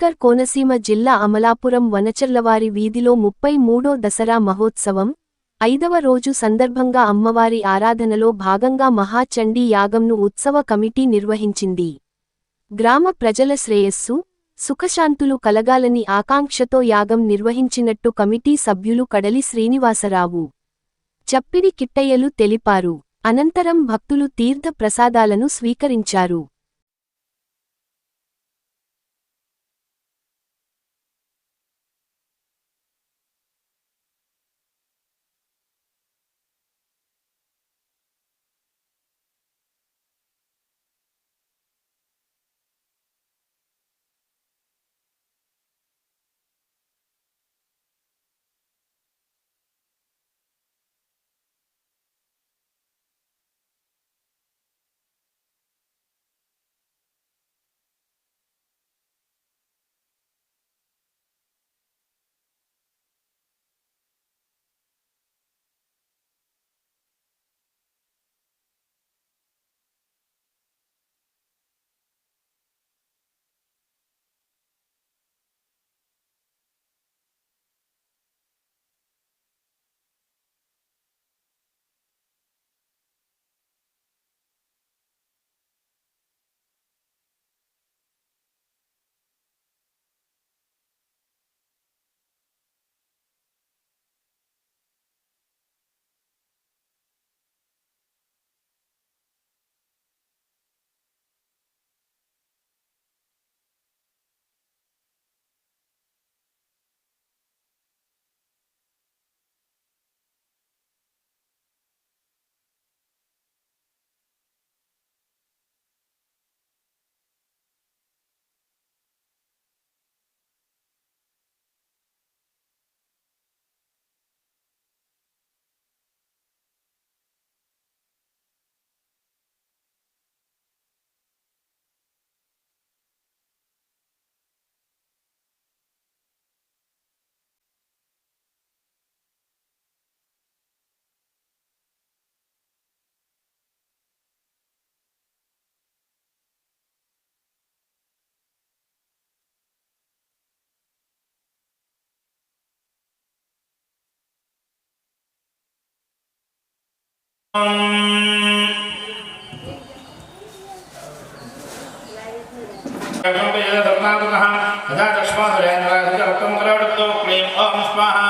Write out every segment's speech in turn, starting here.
అంబేద్కర్ కోనసీమ జిల్లా అమలాపురం వనచర్లవారి వీధిలో ముప్పై మూడో దసరా మహోత్సవం. ఐదవ రోజు సందర్భంగా అమ్మవారి ఆరాధనలో భాగంగా మహాచండీ యాగంను ఉత్సవ కమిటీ నిర్వహించింది. గ్రామ ప్రజల శ్రేయస్సు సుఖశాంతులు కలగాలని ఆకాంక్షతో యాగం నిర్వహించినట్టు కమిటీ సభ్యులు కడలి శ్రీనివాసరావు చప్పిడి కిట్టయ్యలు తెలిపారు. అనంతరం భక్తులు తీర్థ ప్రసాదాలను స్వీకరించారు. Jangan lupa juga tentang Tuhan. Ada sesuatu yang telah kita ketemu kalau itu klaim Allah Subhanahu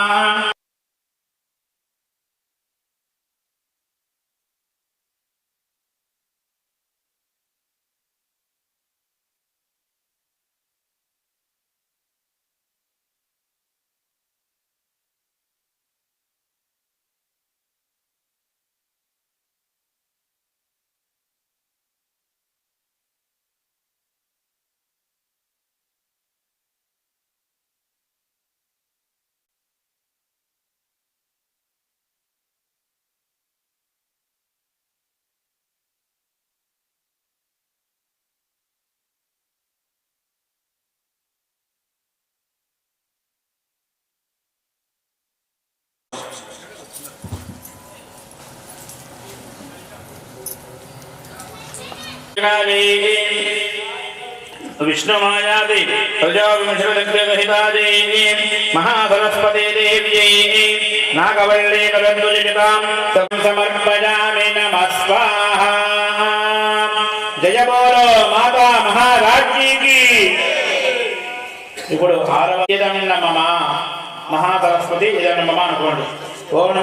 ఓం స్వాహ విష్ణుమాయాది ప్రజావింశతిహితాది మహాసరస్వతి దేవ్యై నాగవల్లి కదందుజితాం సమర్పయామి నమస్వాహ జయ బోలో మాతా మహారాజ్ఞికి ఇప్పుడు ఆరవ ఇదం మమ మహాసరస్వతి ఇదం మమ అనుకోండి. ఓం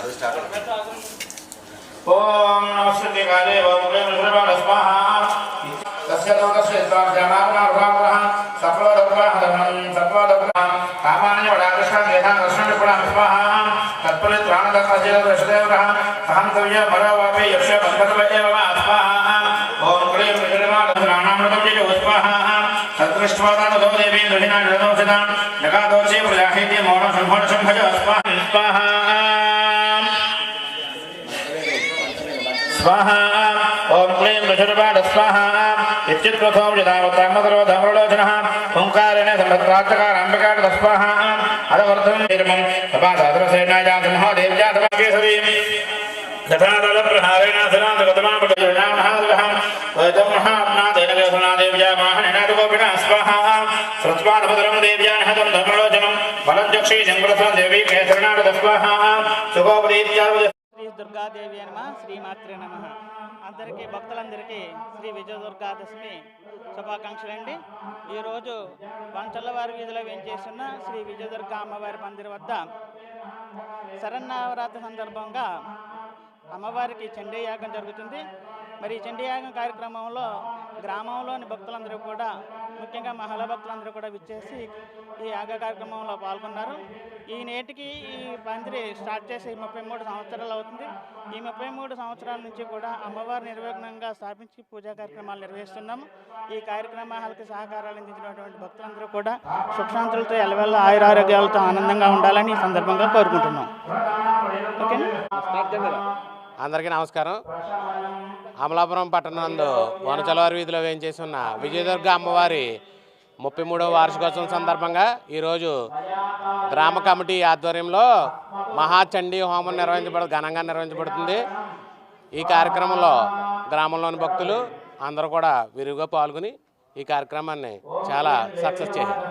आरो स्टार्ट ओम नमः शिवाय ओम ग्रीं नृषभाय नमः तस्य लोकस्य स्वार्जनार्मार्वाग्रः सफलोदग्रहधनं सफलोदग्रहं कामानि वडाकृष्णं यथा कृष्णनिपुणं स्वाहा तत्परित्राणदत्तशिलदृष्टदेवः अहं कव्य मरोवापि यक्ष बन्धकव एव वा स्वाहा ॐ क्लीं निर्माणमृतं ये स्वाहा तत्कृष्टवादानुदो देवी नृहिणा नृदोषितां जगादोषे प्रजाहेति मौनसम्भोषं भज स्वाहा स्वाहा స్వాహ. ఓం క్లీం ఋషుర్వాడ స్వాహ. ఇత్యుత్వోజనావతామసర్వధమలోచన ఓంకారేణ సంభద్రాచకార అంబికాట స్వాహ. అదవర్ధం నిర్మం సపాసహస్రసేనాయా సింహోదేవ్యా సమాకేశరీ ప్రహారేణ స్వాహాస్వాహం దేవ్యాహతం ధర్మలోచనం బలం చక్షీ జంగులసం దేవీ కేసరణాట స్వాహ. సుగోపదీత్యావజ దుర్గాదేవి అనమ శ్రీమాత్రి నమ. అందరికీ భక్తులందరికీ శ్రీ విజయదుర్గాదశమి శుభాకాంక్షలు అండి. ఈరోజు వంటలవారి వీధిలో వేయించేస్తున్న శ్రీ విజయదుర్గా అమ్మవారి మందిర్ వద్ద శరన్నవరాత్రి సందర్భంగా అమ్మవారికి చండీయాగం జరుగుతుంది. మరి ఈ చండీయాగం కార్యక్రమంలో గ్రామంలోని భక్తులందరూ కూడా ముఖ్యంగా మహిళా భక్తులందరూ కూడా విచ్చేసి ఈ యాగ కార్యక్రమంలో పాల్గొన్నారు. ఈ నేటికి ఈ పందిరి స్టార్ట్ చేసి ముప్పై మూడు సంవత్సరాలు అవుతుంది. ఈ ముప్పై మూడు సంవత్సరాల నుంచి కూడా అమ్మవారి నిర్విఘ్నంగా స్థాపించి పూజా కార్యక్రమాలు నిర్వహిస్తున్నాము. ఈ కార్యక్రమాలకు సహకారాలు అందించినటువంటి భక్తులందరూ కూడా సుఖశాంతులతో ఎలవెల్ల ఆయురారోగ్యాలతో ఆనందంగా ఉండాలని ఈ సందర్భంగా కోరుకుంటున్నాం. ఓకేనా? అందరికీ నమస్కారం. అమలాపురం పట్టణందు వనచలవారి వీధిలో వేయించేసి ఉన్న విజయదుర్గ అమ్మవారి ముప్పై మూడవ వార్షికోత్సవం సందర్భంగా ఈరోజు గ్రామ కమిటీ ఆధ్వర్యంలో మహాచండీ హోమం నిర్వహించబడు ఘనంగా నిర్వహించబడుతుంది. ఈ కార్యక్రమంలో గ్రామంలోని భక్తులు అందరూ కూడా విరివిగా పాల్గొని ఈ కార్యక్రమాన్ని చాలా సక్సెస్ చేశారు.